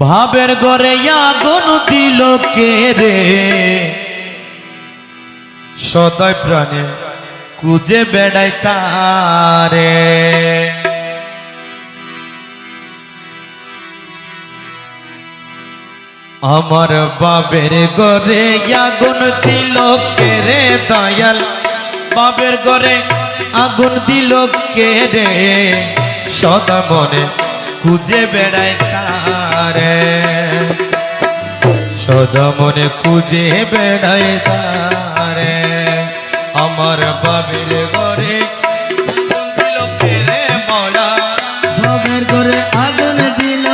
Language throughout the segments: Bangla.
ভাবের গড়ে আগুন দিল কে রে? সদয় প্রাণে কুজে বেড়াই তারে। আমার বাবের গরে আগুন দিল কে রে দয়াল? বাবের গরে আগুন দিল কে রে? সদা মনে খুঁজে বেড়ায় তারে। সদা মনে খুঁজে বেড়ায় তারে। আমার বাবের গরে দিল কে রে মলা ভবের করে আগুন দিল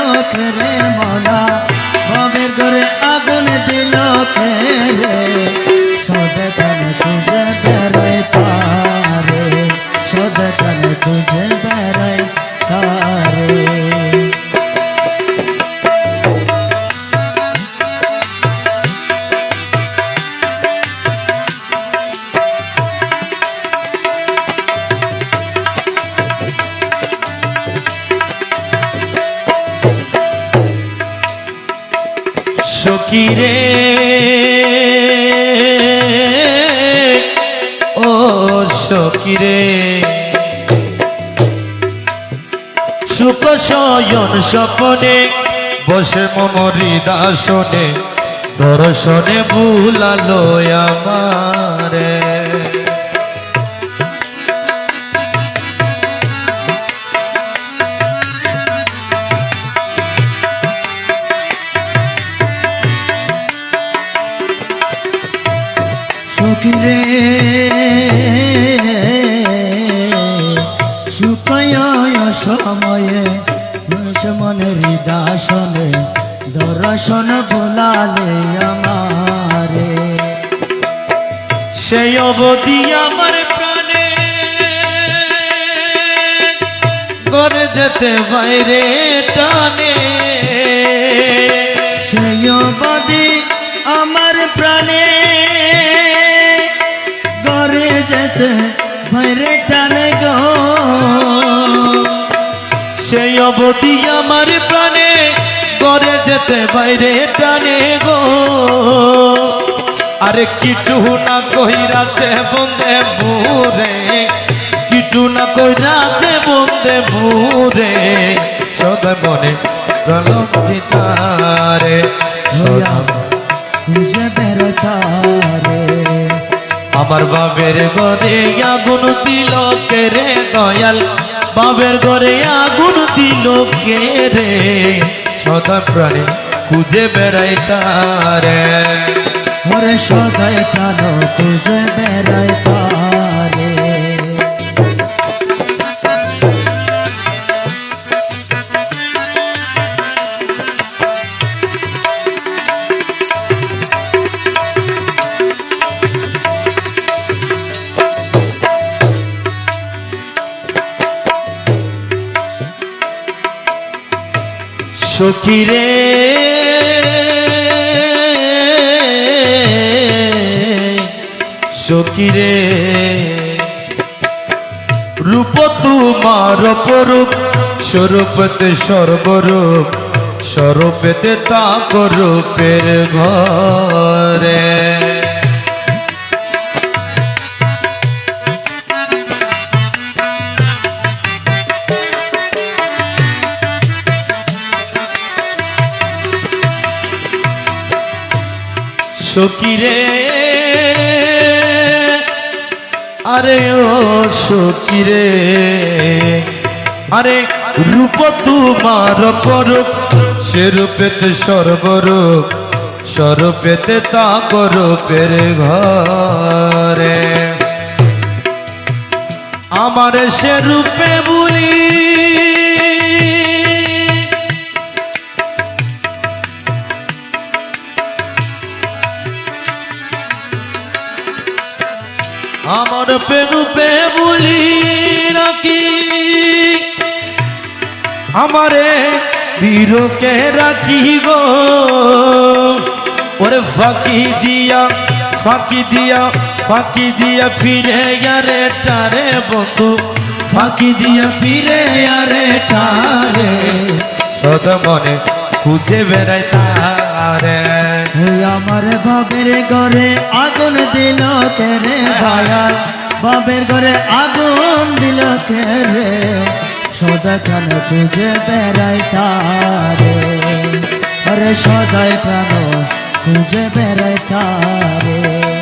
রে মলা ভবের করে আগুন দিল রে সকিরে ও সকিরে সুখ শয়ন স্বপনে বসে মমরি দাসনে দর্শনে ভুলালো আমারে। সুখিরে সুখয় সময়ে মনে হৃদাসনে দর্শন ভোলালে আমারে। সেই অবধি আমার প্রাণে করে যেতে বাইরে টানে। অবধি আমার প্রাণে করে যেতে বাইরে টানে গো। আরে কিটু না কইরাছে বন্দে মুরে কিটু না কইরাছে বন্দে মুরে। সদা মনে প্রলম চিতারে হইয়া খুঁজে বেড়াতারে আমার বাবের ঘরে আগুন দিল কে রে দয়াল। বাবের ঘরে আগুন দিল কে রে? সদা প্রাণে খুঁজে বেড়াই তারে। ওরে সদাই কানো খুঁজে বেড়াই তারে। সখিরে সখিরে রূপ তোমার পরূপ স্বরূপতে সর্বরূপ স্বরূপেতে তা করূপের ঘরে। সকিরে আরে ও সকিরে আরে রূপ তোমার পরূপ সে রূপেতে সর্বরূপ স্বরূপেতে তা ঘরে। আমার সে রূপে বলি আমার পেরুপে বলি নাকি আমারে বীরকে রাখি গো। ওরে ফাঁকি দিয়া ফাঁকি দিয়া ফাঁকি দিয়া ফিরে আরে টারে বন্ধু। ফাঁকি দিয়া ফিরে আরে টারে। সদা মনে খুঁজে বেড়াই তারে আমার বাবের ঘরে আগুন দিল কে রে দয়াল? বাবের ঘরে আগুন দিল কে রে? সদা খান খুঁজে বেড়াই তারে। আরে সদাই প্রাণ খুঁজে বেড়াই তারে।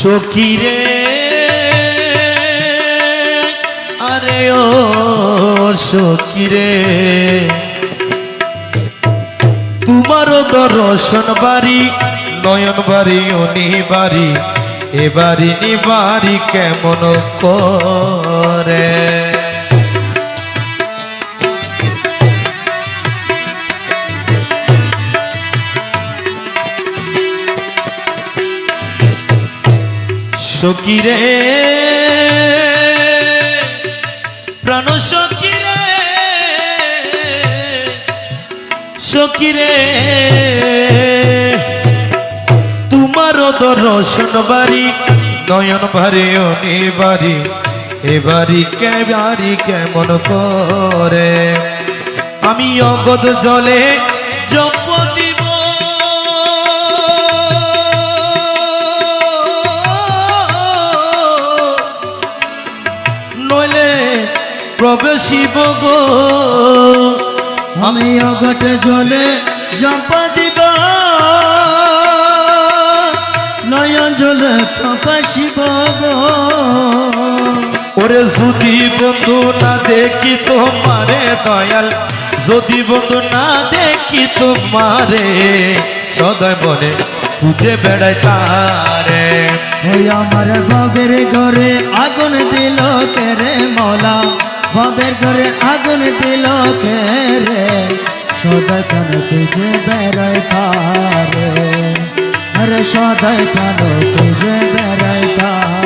সকিরে আরে ও সকিরে তোমারও দর্শন বাড়ি, নয়ন বাড়ি, অনি বাড়ি এবারি নিবারি কেমন করে? সকিরে প্রাণ সকিরে সকিরে তোমারও দর্শন বাড়ি, নয়ন ভারি অনি বাড়ি এবারি কে বাড়ি কেমন করে? আমি অগদ জলে প্রবেশিব গো। আমি অঘট জলে জপ দিব। নয়ন জলে তপাসিব গো। ওরে যদি বন্ধু না দেখি তোমারে দয়াল যদি বন্ধু না দেখি তোমারে সদয় বলে খুঁজে বেড়াই তারে। আমার বাবের ঘরে আগুন দিল কে রে মৌলা। বাবের ঘরে আগুন দিল রে? সদাই খান তুঝে বেড়াই তারে আরে সদাই খান তুঝে বেড়াই তারে